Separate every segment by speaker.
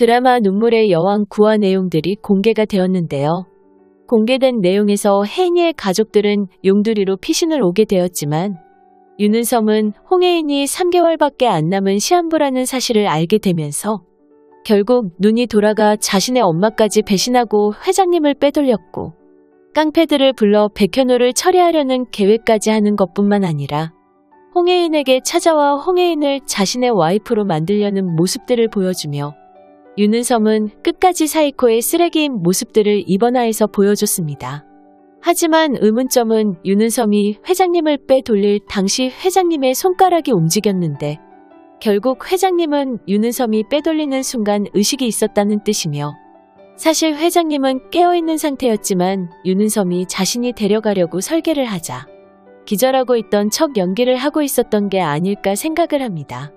Speaker 1: 드라마 눈물의 여왕 9화 내용들이 공개가 되었는데요. 공개된 내용에서 혜인이의 가족들은 용두리로 피신을 오게 되었지만 윤은섬은 홍혜인이 3개월밖에 안 남은 시한부라는 사실을 알게 되면서 결국 눈이 돌아가 자신의 엄마까지 배신하고 회장님을 빼돌렸고 깡패들을 불러 백현우를 처리하려는 계획까지 하는 것뿐만 아니라 홍혜인에게 찾아와 홍혜인을 자신의 와이프로 만들려는 모습들을 보여주며 윤은섬은 끝까지 사이코의 쓰레기인 모습들을 입원화해서 보여줬습니다. 하지만 의문점은 윤은섬이 회장님을 빼돌릴 당시 회장님의 손가락이 움직였는데 결국 회장님은 윤은섬이 빼돌리는 순간 의식이 있었다는 뜻이며 사실 회장님은 깨어있는 상태였지만 윤은섬이 자신이 데려가려고 설계를 하자 기절하고 있던 척 연기를 하고 있었던 게 아닐까 생각을 합니다.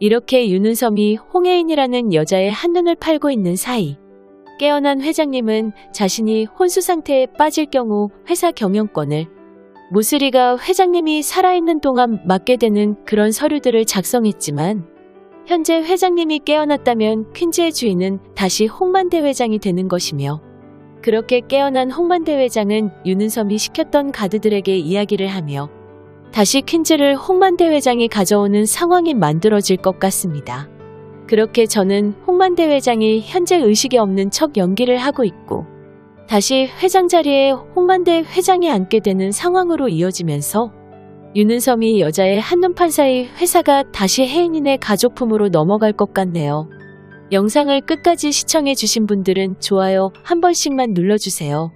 Speaker 1: 이렇게 윤은섬이 홍혜인이라는 여자의 한눈을 팔고 있는 사이 깨어난 회장님은 자신이 혼수 상태에 빠질 경우 회사 경영권을 무슬이가 회장님이 살아있는 동안 맡게 되는 그런 서류들을 작성했지만 현재 회장님이 깨어났다면 퀸즈의 주인은 다시 홍만대 회장이 되는 것이며 그렇게 깨어난 홍만대 회장은 윤은섬이 시켰던 가드들에게 이야기를 하며 다시 퀸즈를 홍만대 회장이 가져오는 상황이 만들어질 것 같습니다. 그렇게 저는 홍만대 회장이 현재 의식이 없는 척 연기를 하고 있고 다시 회장 자리에 홍만대 회장이 앉게 되는 상황으로 이어지면서 윤은섬이 여자의 한눈판 사이 회사가 다시 혜인이네 가족품으로 넘어갈 것 같네요. 영상을 끝까지 시청해주신 분들은 좋아요 한 번씩만 눌러주세요.